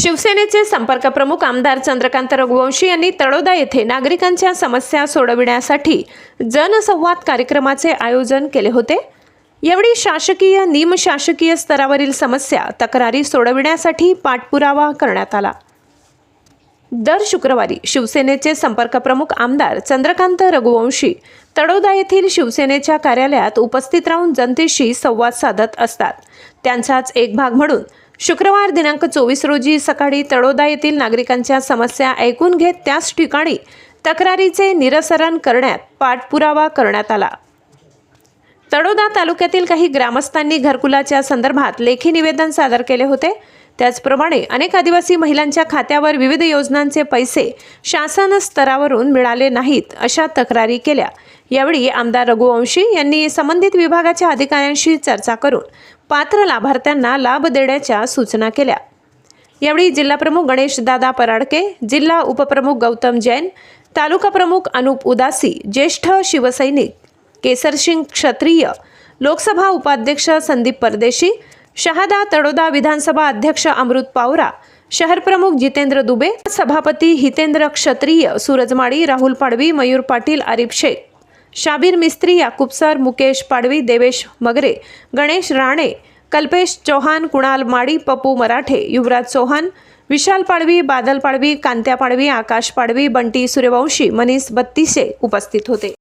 शिवसेनेचे संपर्क प्रमुख आमदार चंद्रकांत रघुवंशी यांनी तळोदा येथे नागरिकांच्या समस्या सोडविण्यासाठी जनसंवाद कार्यक्रमाचे आयोजन केले होते. यावेळी शासकीय निमशासकीय स्तरावरील समस्या तक्रारी सोडविण्यासाठी पाठपुरावा करण्यात आला. दर शुक्रवारी शिवसेनेचे संपर्क प्रमुख आमदार चंद्रकांत रघुवंशी तडोदा येथील शिवसेनेच्या कार्यालयात उपस्थित राहून जनतेशी संवाद साधत असतात. त्यांचाच एक भाग म्हणून शुक्रवार दिनांक चोवीस रोजी सकाळी तळोदा येथील नागरिकांच्या समस्या ऐकून घेत त्याच ठिकाणी तक्रारीचे निरसरण करण्यात पाठपुरावा करण्यात आला. तळोदा तालुक्यातील काही ग्रामस्थांनी घरकुलाच्या संदर्भात लेखी निवेदन सादर केले होते. त्याचप्रमाणे अनेक आदिवासी महिलांच्या खात्यावर विविध योजनांचे पैसे शासन स्तरावरून मिळाले नाहीत अशा तक्रारी केल्या. यावेळी आमदार रघुवंशी यांनी संबंधित विभागाच्या अधिकाऱ्यांशी चर्चा करून पात्र लाभार्थ्यांना लाभ देण्याच्या सूचना केल्या. यावेळी जिल्हाप्रमुख गणेशदादा पराडके जिल्हा उपप्रमुख गौतम जैन तालुका प्रमुख अनुप उदासी ज्येष्ठ शिवसैनिक केसरसिंग क्षत्रिय लोकसभा उपाध्यक्ष संदीप परदेशी शहादा तळोदा विधानसभा अध्यक्ष अमृत पावरा शहरप्रमुख जितेंद्र दुबे सभापती हितेंद्र क्षत्रिय सूरजमाळी राहुल पाडवी मयूर पाटील आरिफ शेख शाबीर मिस्त्री याकूब सर मुकेश पाडवी देवेश मगरे गणेश राणे कल्पेश चौहान कुणाल माडी पप्पू मराठे युवराज चौहान विशाल पाडवी बादल पाडवी कांत्या पाडवी आकाश पाडवी बंटी सूर्यवंशी मनीष बत्तीसे उपस्थित होते.